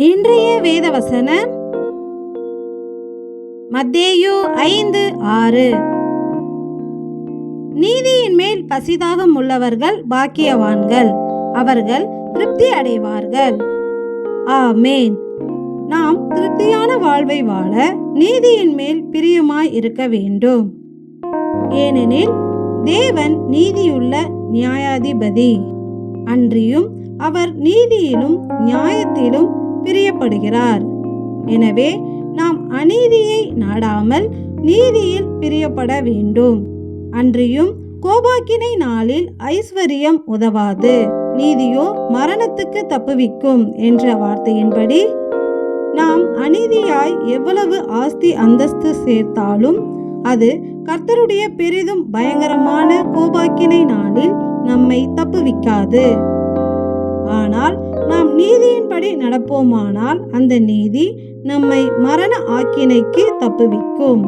இன்றைய வேத வசனம் மத்தேயு ஐந்து ஆறு. நீதியின் மேல் பசிதாகம் உள்ளவர்கள் பாக்கியவான்கள் அவர்கள் திருப்தி அடைவார்கள். ஆமேன். நாம் திருப்தியான வாழ்வை வாழ நீதியின் மேல் பிரியமாய் இருக்க வேண்டும். ஏனெனில் தேவன் நீதியுள்ள நியாயாதிபதி. அன்றியும் அவர் நீதியிலும் நியாயத்திலும் பிரியப்படுகிறார். எனவே நாம் அநீதியை நாடாமல் நீதியில் பிரியப்பட வேண்டும். அன்றியும் கோபாக்கினை நாளில் ஐஸ்வர்யம் உதவாது. நீதியோ மரணத்துக்கு தப்புவிக்கும் என்ற வார்த்தையின்படி நாம் அநீதியாய் எவ்வளவு ஆஸ்தி அந்தஸ்து சேர்த்தாலும் அது கர்த்தருடைய பெரிதும் பயங்கரமான கோபாக்கினை நாளில் நம்மை தப்புவிக்காது. ஆனால் நாம் நீதியின்படி நடப்போமானால் அந்த நீதி நம்மை மரண ஆக்கினைக்கு தப்புவிக்கும்.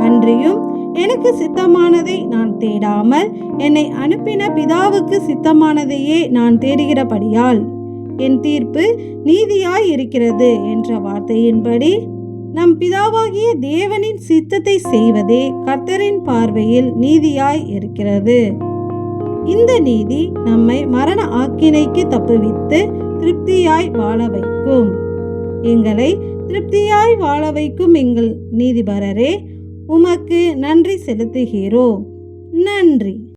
அன்றியும் எனக்கு சித்தமானதை நான் தேடாமல் என்னை அனுப்பின பிதாவுக்கு சித்தமானதையே நான் தேடுகிறபடியால் என் தீர்ப்பு நீதியாய் இருக்கிறது என்ற வார்த்தையின்படி நம் பிதாவாகிய தேவனின் சித்தத்தை செய்வதே கர்த்தரின் பார்வையில் நீதியாய் இருக்கிறது. இந்த நீதி நம்மை மரண ஆக்கினைக்கு தப்புவித்து திருப்தியாய் வாழ வைக்கும். எங்களை திருப்தியாய் வாழ வைக்கும் எங்கள் நீதிபரரே உமக்கு நன்றி செலுத்துகிறோம். நன்றி.